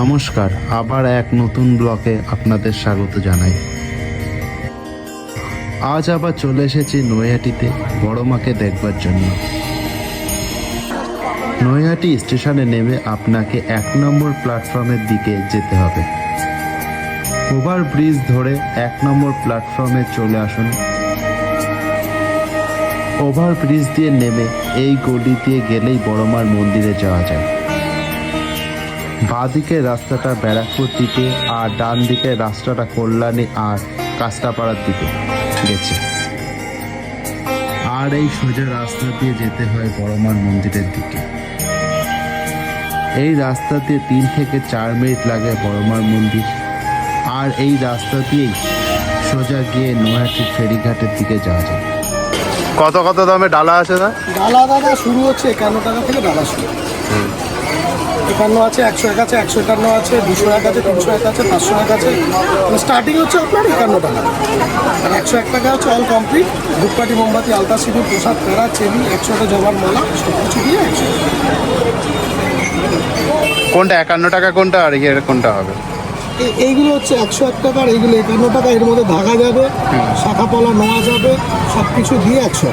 নমস্কার, আবার এক নতুন ব্লকে আপনাদের স্বাগত জানাই। আজ আবার চলে এসেছি নৈহাটিতে বড় মাকে দেখবার জন্য। নৈহাটি স্টেশনে নেমে আপনাকে এক নম্বর প্ল্যাটফর্মের দিকে যেতে হবে। ওভার ব্রিজ ধরে এক নম্বর প্ল্যাটফর্মে চলে আসুন। ওভার ব্রিজ দিয়ে নেমে এই গলি দিয়ে গেলেই বড়মার মন্দিরে যাওয়া যায়। বাঁদিকের রাস্তাটা ব্যারাকপুর দিকে আর ডান দিকের রাস্তাটা কল্যাণী আর কাস্টাপাড়ার দিকে গেছে। আর এই সোজা রাস্তা দিয়ে যেতে হয় বড়মার মন্দিরের দিকে। এই রাস্তা দিয়ে তিন থেকে চার মিনিট লাগে বড়মার মন্দির। আর এই রাস্তা দিয়েই সোজা গিয়ে নৈহাটির ফেরিঘাটের দিকে যাওয়া যায়। কত কত দামে ডালা আছে না? ডালা দাদা শুরু হচ্ছে একান্ন টাকা থেকে ডালা শুরু। একান্ন আছে একশো এক আছে একশো একান্ন আছে দুশো এক আছে তিনশো এক আছে পাঁচশো এক আছে। স্টার্টিং হচ্ছে আপনার একান্ন টাকা। আর একশো এক টাকা হচ্ছে অল কমপ্লিট ধূপকাঠি মোমবাতি আলতা সিঁদুর প্রসাদ প্যারা চেনি একশো একটা জবার মালা সব কিছু দিয়ে একশো কোনটা একান্ন টাকা কোনটা আর ইয়ে কোনটা হবে? এই- এইগুলো হচ্ছে একশো এক টাকা আর এইগুলো একান্ন টাকা। এর মধ্যে ধাগা যাবে শাখা পলা নেওয়া যাবে সব কিছু দিয়ে একশো।